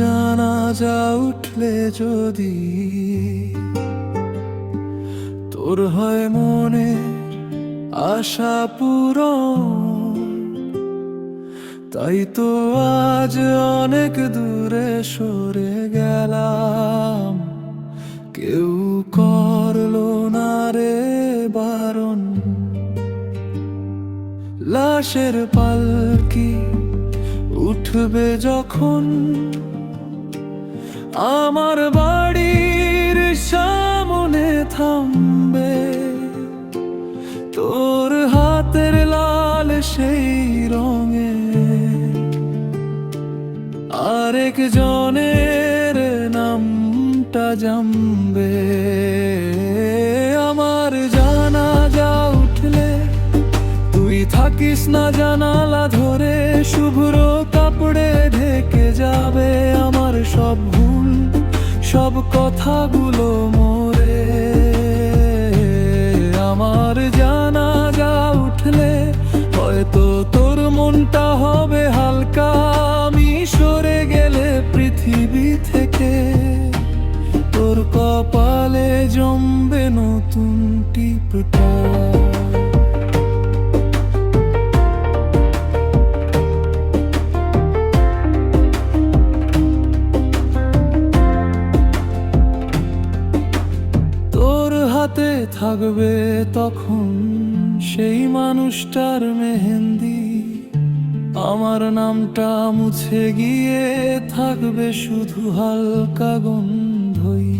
জানাজা উঠলে যদি তোর হয় মনে আশা পূরণ, তাই তো আজ অনেক দূরে সরে গেলাম। কেউ করল না রে বারণ, লাশের পালকি উঠবে যখন আমার বাড়ির সামনে থামবে। তোর হাতের লাল সেই রঙে আরেক জনের নামটা জমবে থাকিস না জানালা ধরে, শুভ্র কাপড়ে ঢেকে যাবে আমার সব ভুল, সব কথাগুলো মোরে। আমার জানা যা উঠলে হয়তো তোর মনটা হবে হালকা। আমি সরে গেলে পৃথিবী থেকে তোর কপালে জমবে নতুন টিপটা। থাকবে তখন সেই মানুষটার মেহেন্দি। আমার নামটা মুছে গিয়ে থাকবে শুধু হালকা গন্ধই।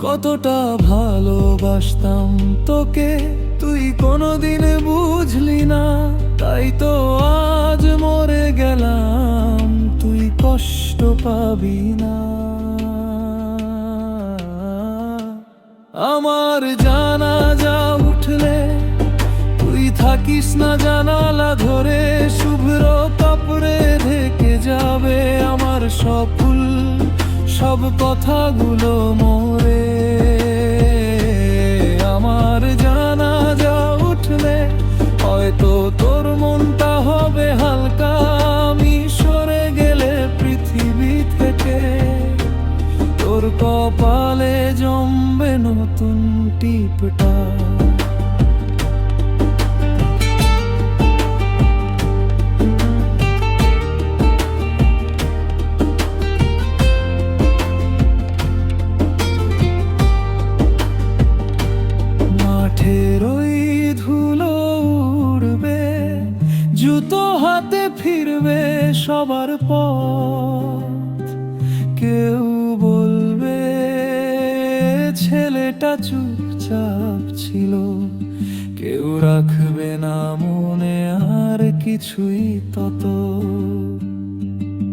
কতটা ভালোবাসতাম তোকে, তুই কোনোদিন বুঝলি না। তাই তো আজ মরে গেলাম, তুই কষ্ট পাবি না। আমার জানা যা উঠলে, তুই থাকিস না জানালা ধরে, শুভ্র কাপড়ে ঢেকে যাবে আমার সব ফুল সব কথাগুলো মোরে কপালে জমবে নতুন টিপটা। মাঠের ওই ধুলো জুতো হাতে ফিরবে সবার পথ। ছেলেটা চুপচাপ ছিল। কেউ রাখবে না মনে আর কিছুই তত।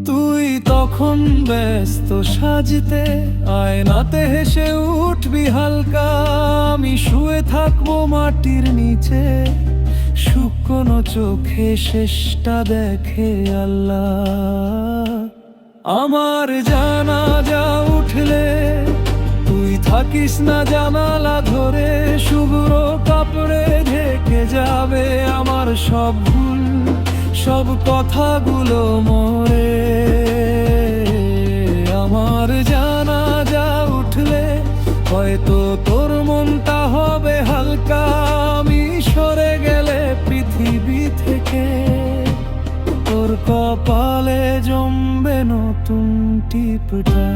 তুই তখন ব্যস্ত সাজতে, আয়নাতে হেসে উঠবি হালকা। আমি শুয়ে থাকব মাটির নিচে। শুকনো চোখে শেষটা দেখে আল্লাহ। আমার জানা যা উঠলে থাকিস না জানালা ধরে, শুভ্র কাপড়ে ঢেকে যাবে আমার সব ভুল, সব কথাগুলো মোরে আমার জানা যা উঠলে হয়তো তোর মনটা হবে হালকা। আমি সরে গেলে পৃথিবী থেকে তোর কপালে জমবে নতুন টিপটা।